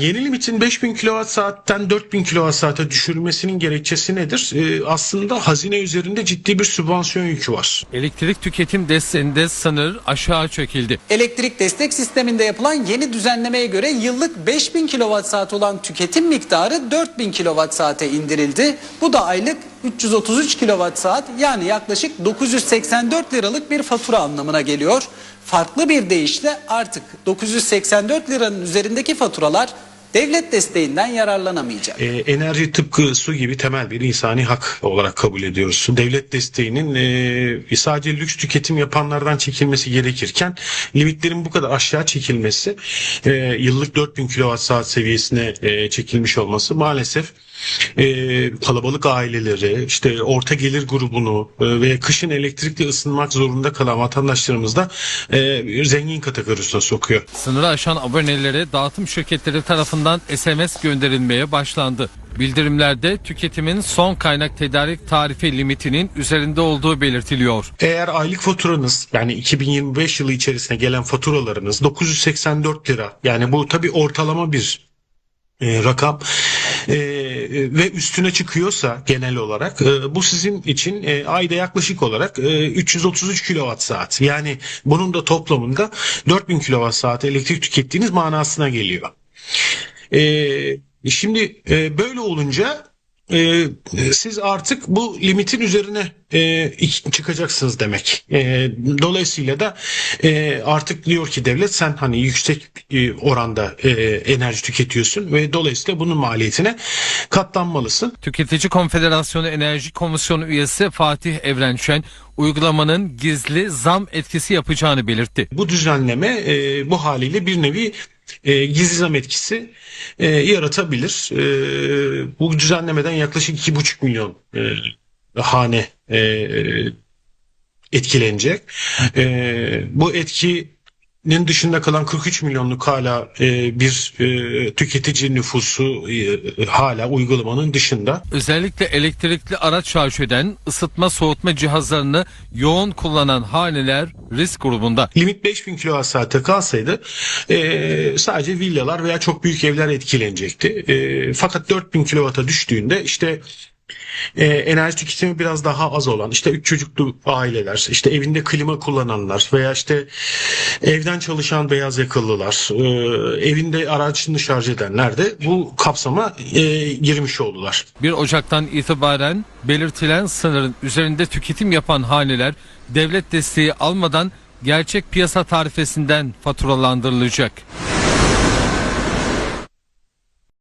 Yeni limitin 5000 kWh'ten 4000 kWh'e düşürülmesinin gerekçesi nedir? Ee, aslında hazine üzerinde ciddi bir sübvansiyon yükü var. Elektrik tüketim desteğinde sınır aşağı çekildi. Elektrik destek sisteminde yapılan yeni düzenlemeye göre yıllık 5000 kWh olan tüketim miktarı 4000 kWh'e indirildi. Bu da aylık 333 kWh yani yaklaşık 984 liralık bir fatura anlamına geliyor. Farklı bir deyişle artık 984 liranın üzerindeki faturalar devlet desteğinden yararlanamayacak. Ee, enerji tıpkı su gibi temel bir insani hak olarak kabul ediyoruz. Devlet desteğinin e, sadece lüks tüketim yapanlardan çekilmesi gerekirken limitlerin bu kadar aşağı çekilmesi e, yıllık 4000 kWh seviyesine e, çekilmiş olması maalesef e, kalabalık aileleri, işte orta gelir grubunu e, ve kışın elektrikli ısınmak zorunda kalan vatandaşlarımız da e, zengin kategorisine sokuyor. Sınırı aşan abonelere dağıtım şirketleri tarafından SMS gönderilmeye başlandı. Bildirimlerde tüketimin son kaynak tedarik tarifi limitinin üzerinde olduğu belirtiliyor. Eğer aylık faturanız yani 2025 yılı içerisine gelen faturalarınız 984 lira yani bu tabi ortalama bir e, rakam e, ve üstüne çıkıyorsa genel olarak e, bu sizin için e, ayda yaklaşık olarak e, 333 kilowatt saat yani bunun da toplamında 4000 kilowatt saat elektrik tükettiğiniz manasına geliyor. E, şimdi e, böyle olunca e, siz artık bu limitin üzerine e, çıkacaksınız demek. E, dolayısıyla da e, artık diyor ki devlet sen hani yüksek e, oranda e, enerji tüketiyorsun ve dolayısıyla bunun maliyetine katlanmalısın. Tüketici Konfederasyonu Enerji Komisyonu üyesi Fatih Evrenşen uygulamanın gizli zam etkisi yapacağını belirtti. Bu düzenleme e, bu haliyle bir nevi e, gizli zam etkisi e, yaratabilir. E, bu düzenlemeden yaklaşık iki buçuk milyon e, hane e, etkilenecek. E, bu etkinin dışında kalan 43 milyonluk hala e, bir e, tüketici nüfusu e, hala uygulamanın dışında. Özellikle elektrikli araç şarj eden ısıtma soğutma cihazlarını yoğun kullanan haneler risk grubunda. Limit 5000 kWh'e kalsaydı e, sadece villalar veya çok büyük evler etkilenecekti. E, fakat 4000 kW'a düştüğünde işte e, enerji tüketimi biraz daha az olan işte üç çocuklu aileler işte evinde klima kullananlar veya işte evden çalışan beyaz yakallılar e, evinde aracını şarj edenler de bu kapsama e, girmiş oldular. 1 Ocak'tan itibaren belirtilen sınırın üzerinde tüketim yapan haneler devlet desteği almadan gerçek piyasa tarifesinden faturalandırılacak.